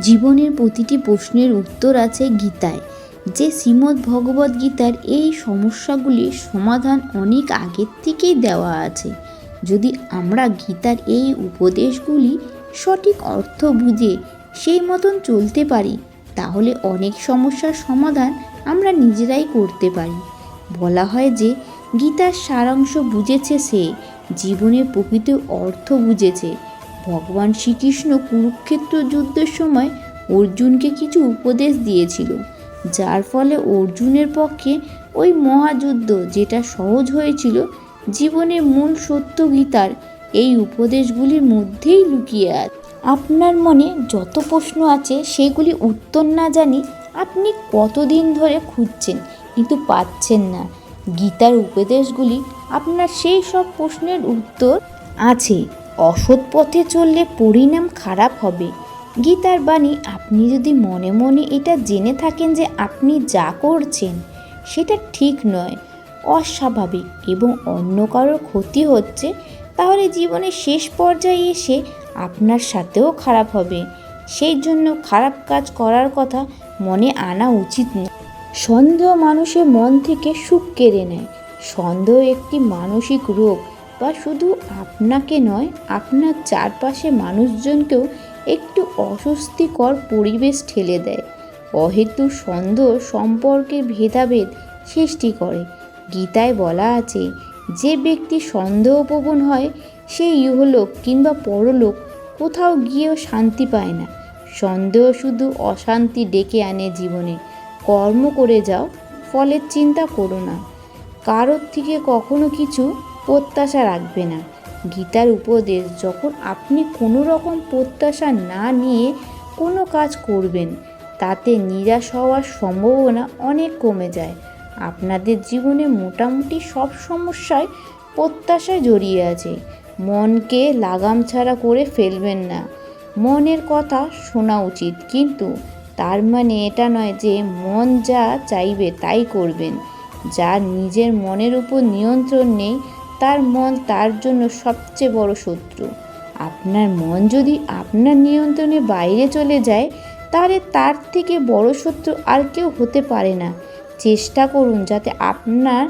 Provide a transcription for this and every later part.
জীবনের প্রতিটি প্রশ্নের উত্তর আছে গীতায়, যে শ্রীমদ্ ভগবদ্ গীতার এই সমস্যাগুলির সমাধান অনেক আগের থেকেই দেওয়া আছে। যদি আমরা গীতার এই উপদেশগুলি সঠিক অর্থ বুঝে সেই মতন চলতে পারি, তাহলে অনেক সমস্যার সমাধান আমরা নিজেরাই করতে পারি। বলা হয় যে, গীতার সারাংশ বুঝেছে সে, জীবনের প্রকৃত অর্থ বুঝেছে। ভগবান শ্রীকৃষ্ণ কুরুক্ষেত্র যুদ্ধের সময় অর্জুনকে কিছু উপদেশ দিয়েছিল, যার ফলে অর্জুনের পক্ষে ওই মহাযুদ্ধ যেটা সহজ হয়েছিল, জীবনের মূল সত্য গীতার এই উপদেশগুলির মধ্যেই লুকিয়ে আছে। আপনার মনে যত প্রশ্ন আছে সেগুলি উত্তর না জানি আপনি কতদিন ধরে খুঁজছেন কিন্তু পাচ্ছেন না। গীতার উপদেশগুলি আপনার সেই সব প্রশ্নের উত্তর আছে। অসৎ পথে চললে পরিণাম খারাপ হবে। গীতার বাণী, আপনি যদি মনে মনে এটা জেনে থাকেন যে আপনি যা করছেন, সেটা ঠিক নয়, অস্বাভাবিক এবং অন্য কারোর ক্ষতি হচ্ছে, তাহলে জীবনের শেষ পর্যায়ে এসে আপনার সাথেও খারাপ হবে। সেই জন্য খারাপ কাজ করার কথা মনে আনা উচিত নয়। সন্দেহ মানুষের মন থেকে সুখ কেড়ে নেয়। সন্দেহ একটি মানসিক রোগ। বা শুধু আপনাকে নয়, আপনার চারপাশে মানুষজনকেও একটু অস্বস্তিকর পরিবেশ ঠেলে দেয়। অহেতু সন্দেহ সম্পর্কের ভেদাভেদ সৃষ্টি করে। গীতায় বলা আছে, যে ব্যক্তি সন্দেহপ্রবণ হয় সে ইহলোক কিংবা পরলোক কোথাও গিয়েও শান্তি পায় না। সন্দেহ শুধু অশান্তি ডেকে আনে জীবনে। কর্ম করে যাও ফলের চিন্তা করো না। কারোর থেকে কখনো কিছু প্রত্যাশা রাখবে না। গীতার উপদেশ, যখন আপনি কোনো রকম প্রত্যাশা না নিয়ে কোনো কাজ করবেন, তাতে নিরাশ হওয়ার সম্ভাবনা অনেক কমে যায়। আপনাদের জীবনে মোটামুটি সব সমস্যায় প্রত্যাশায় জড়িয়ে আছে। মনকে লাগাম ছাড়া করে ফেলবেন না। মনের কথা শোনা উচিত, কিন্তু তার মানে এটা নয় যে মন যা চাইবে তাই করবেন। যার নিজের মনের উপর নিয়ন্ত্রণ নেই, তার মন তার জন্য সবচেয়ে বড় শত্রু। আপনার মন যদি আপনার নিয়ন্ত্রণে বাইরে চলে যায়, তাহলে তার থেকে বড় শত্রু আর কেউ হতে পারে না। চেষ্টা করুন যাতে আপনার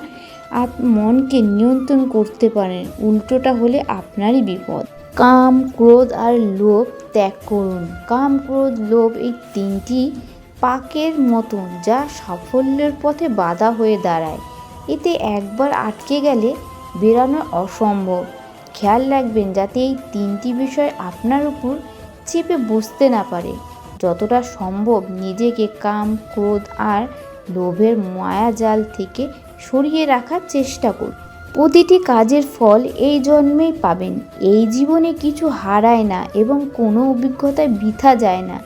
আপ, মনকে নিয়ন্ত্রণ করতে পারেন। উল্টোটা হলে আপনারই বিপদ। কাম, ক্রোধ আর লোভ ত্যাগ করুন। কাম, ক্রোধ, লোভ এই তিনটি পাকের মতন যা সাফল্যের পথে বাধা হয়ে দাঁড়ায়। এতে একবার আটকে গেলে বেরানো অসম্ভব। খেয়াল রাখবেন যাতে এই তিনটি বিষয় আপনার উপর চেপে বসতে না পারে। যতটা সম্ভব নিজেকে কাম, ক্রোধ আর লোভের মায়াজাল থেকে সরিয়ে রাখার চেষ্টা করুন। প্রতিটি কাজের ফল এই জন্মেই পাবেন। এই জীবনে কিছু হারায় না এবং কোনো অভিজ্ঞতায় বৃথা যায় না।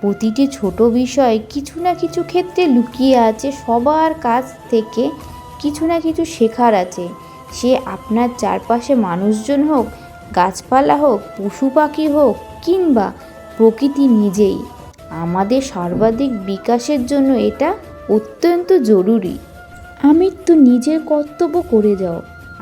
প্রতিটি ছোট বিষয় কিছু না কিছু ক্ষেত্রে লুকিয়ে আছে, সবার কাছ থেকে কিছু না কিছু শেখার আছে। সে আপনার চারপাশে মানুষজন হোক, গাছপালা হোক, পশু পাখি হোক কিংবা প্রকৃতি নিজেই, আমাদের সর্বাধিক বিকাশের জন্য এটা অত্যন্ত জরুরি। আমি তো নিজের কর্তব্য করে যাও।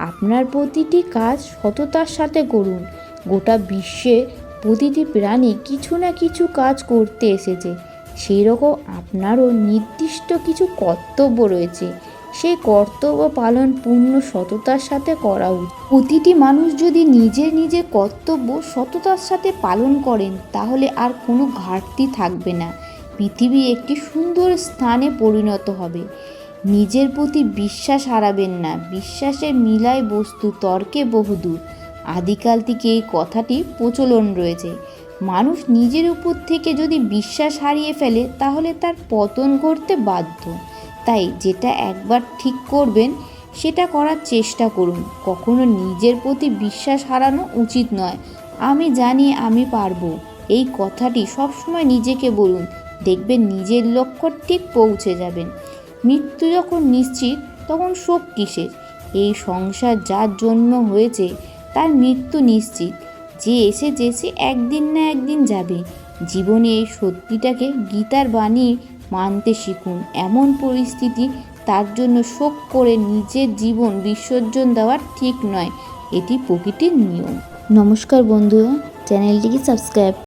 আপনার প্রতিটি কাজ সততার সাথে করুন। গোটা বিশ্বে প্রতিটি প্রাণী কিছু না কিছু কাজ করতে এসেছে। সেই রকম আপনারও নির্দিষ্ট কিছু কর্তব্য রয়েছে। সেই কর্তব্য পালন পূর্ণ সততার সাথে করা উচিত। প্রতিটি মানুষ যদি নিজের নিজের কর্তব্য সততার সাথে পালন করেন, তাহলে আর কোনো ঘাটতি থাকবে না। পৃথিবী একটি সুন্দর স্থানে পরিণত হবে। নিজের প্রতি বিশ্বাস হারাবেন না। বিশ্বাসের মিলায় বস্তু তর্কে বহুদূর। আদিকাল থেকে এই কথাটি প্রচলন রয়েছে। মানুষ নিজের উপর থেকে যদি বিশ্বাস হারিয়ে ফেলে, তাহলে তার পতন করতে বাধ্য। তাই যেটা একবার ঠিক করবেন, সেটা করার চেষ্টা করুন। কখনো নিজের প্রতি বিশ্বাস হারানো উচিত নয়। আমি জানি আমি পারব। এই কথাটি সবসময় নিজেকে বলুন। দেখবেন নিজের লক্ষ্য ঠিক পৌঁছে যাবেন। মৃত্যু যখন নিশ্চিত, তখন শোক কিসের? এই সংসার যার জন্য হয়েছে তার মৃত্যু নিশ্চিত। যে এসে সে একদিন না একদিন যাবে। জীবনে এই সত্যিটাকে গীতার বাণী মানতে শিখুন। এমন পরিস্থিতি তার জন্য শোক করে নিজের জীবন বিসর্জন দেওয়ার ঠিক নয়। এটি প্রকৃতির নিয়ম। নমস্কার বন্ধুরা, চ্যানেলটিকে সাবস্ক্রাইব